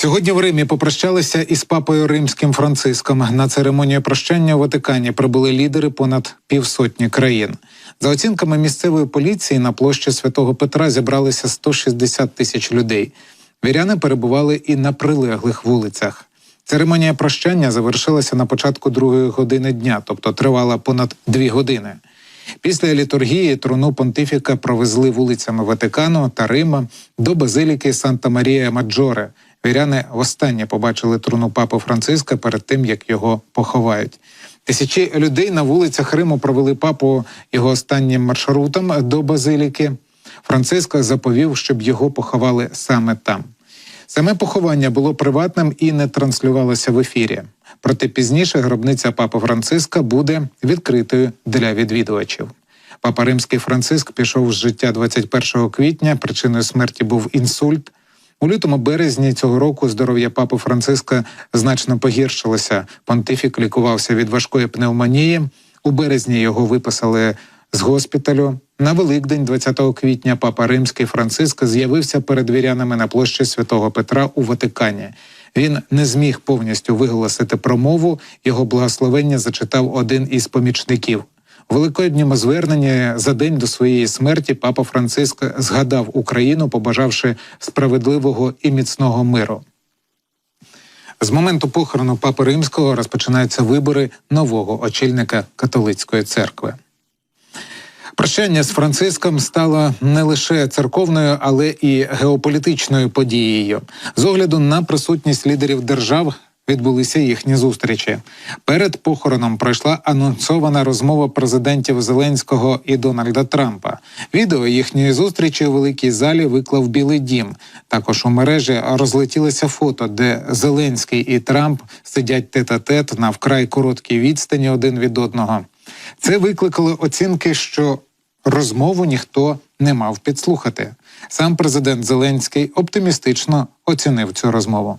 Сьогодні в Римі попрощалися із папою римським Франциском. На церемонію прощання у Ватикані прибули лідери понад півсотні країн. За оцінками місцевої поліції, на площі святого Петра зібралися 160 тисяч людей. Віряни перебували і на прилеглих вулицях. Церемонія прощання завершилася на початку другої години дня, тобто тривала понад дві години. Після літургії труну понтифіка провезли вулицями Ватикану та Рима до базиліки Санта Марія Маджоре. Віряни востаннє побачили труну папи Франциска перед тим, як його поховають. Тисячі людей на вулицях Риму провели папу його останнім маршрутом до базиліки. Франциско заповів, щоб його поховали саме там. Саме поховання було приватним і не транслювалося в ефірі. Проте пізніше гробниця папи Франциска буде відкритою для відвідувачів. Папа Римський Франциск пішов з життя 21 квітня. Причиною смерті був інсульт. У лютому березні цього року здоров'я папи Франциска значно погіршилося. Понтифік лікувався від важкої пневмонії. У березні його виписали з госпіталю. На Великдень, 20 квітня, папа Римський Франциск з'явився перед вірянами на площі Святого Петра у Ватикані. Він не зміг повністю виголосити промову. Його благословення зачитав один із помічників. Великодньому зверненні за день до своєї смерті папа Франциск згадав Україну, побажавши справедливого і міцного миру. З моменту похорону папи римського розпочинаються вибори нового очільника католицької церкви. Прощання з Франциском стало не лише церковною, але і геополітичною подією. З огляду на присутність лідерів держав відбулися їхні зустрічі. Перед похороном пройшла анонсована розмова президентів Зеленського і Дональда Трампа. Відео їхньої зустрічі у великій залі виклав Білий Дім. Також у мережі розлетілося фото, де Зеленський і Трамп сидять тет-а-тет на вкрай короткій відстані один від одного. Це викликало оцінки, що розмову ніхто не мав підслухати. Сам президент Зеленський оптимістично оцінив цю розмову.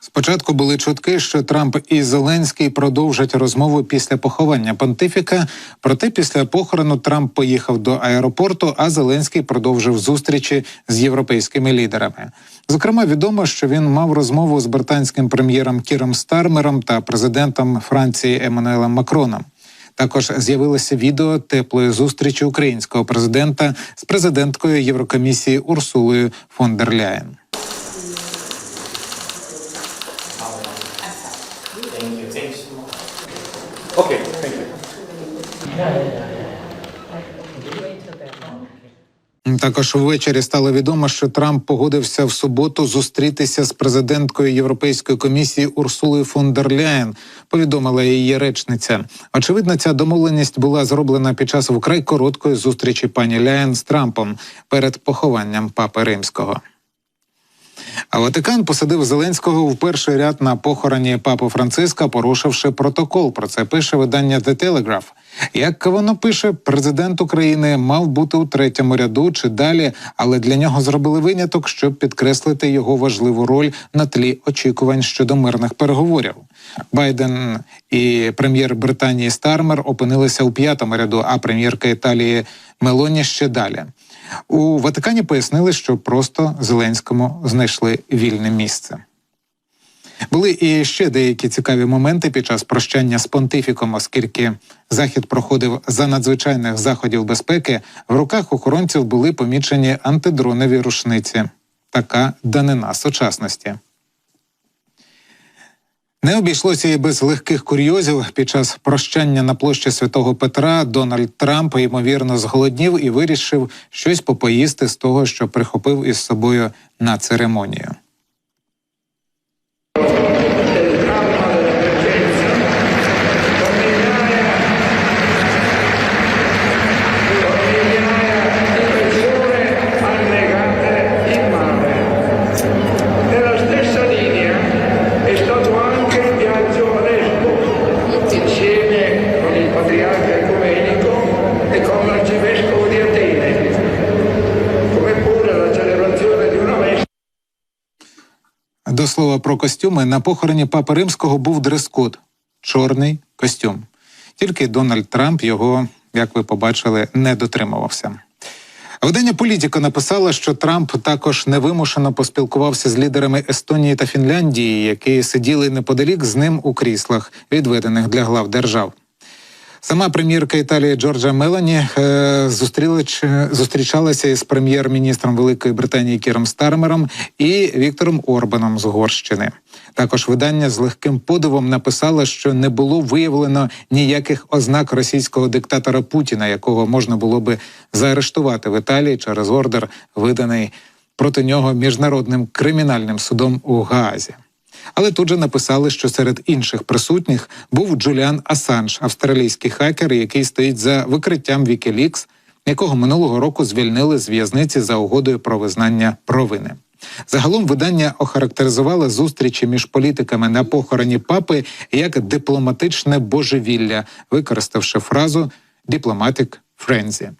Спочатку були чутки, що Трамп і Зеленський продовжать розмову після поховання понтифіка. Проте після похорону Трамп поїхав до аеропорту, а Зеленський продовжив зустрічі з європейськими лідерами. Зокрема, відомо, що він мав розмову з британським прем'єром Кіром Стармером та президентом Франції Еммануелем Макроном. Також з'явилося відео теплої зустрічі українського президента з президенткою Єврокомісії Урсулою фон дер Ляєн. Okay, thank you. Також ввечері стало відомо, що Трамп погодився в суботу зустрітися з президенткою Європейської комісії Урсулою фон дер Ляєн, повідомила її речниця. Очевидно, ця домовленість була зроблена під час вкрай короткої зустрічі пані Ляєн з Трампом перед похованням папи римського. А Ватикан посадив Зеленського в перший ряд на похороні папи Франциска, порушивши протокол. Про це пише видання The Telegraph. Як воно пише, президент України мав бути у третьому ряду чи далі, але для нього зробили виняток, щоб підкреслити його важливу роль на тлі очікувань щодо мирних переговорів. Байден і прем'єр Британії Стармер опинилися у п'ятому ряду, а прем'єрка Італії Мелоні ще далі. У Ватикані пояснили, що просто Зеленському знайшли вільне місце. Були і ще деякі цікаві моменти під час прощання з понтифіком, оскільки захід проходив за надзвичайних заходів безпеки. В руках охоронців були помічені антидронові рушниці. Така данина сучасності. Не обійшлося і без легких курйозів. Під час прощання на площі Святого Петра Дональд Трамп ймовірно зголоднів і вирішив щось попоїсти з того, що прихопив із собою на церемонію. Про костюми на похороні папи римського був дрес-код – чорний костюм. Тільки Дональд Трамп його, як ви побачили, не дотримувався. Видання Політіка написала, що Трамп також невимушено поспілкувався з лідерами Естонії та Фінляндії, які сиділи неподалік з ним у кріслах, відведених для глав держав. Сама прем'єрка Італії Джорджа Мелані е, зустріли- зустрічалася із прем'єр-міністром Великої Британії Кіром Стармером і Віктором Орбаном з Угорщини. Також видання з легким подивом написало, що не було виявлено ніяких ознак російського диктатора Путіна, якого можна було би заарештувати в Італії через ордер, виданий проти нього міжнародним кримінальним судом у Гаазі. Але тут же написали, що серед інших присутніх був Джуліан Асанж, австралійський хакер, який стоїть за викриттям Wikileaks, якого минулого року звільнили з в'язниці за угодою про визнання провини. Загалом видання охарактеризувало зустрічі між політиками на похороні папи як дипломатичне божевілля, використавши фразу «diplomatic frenzy».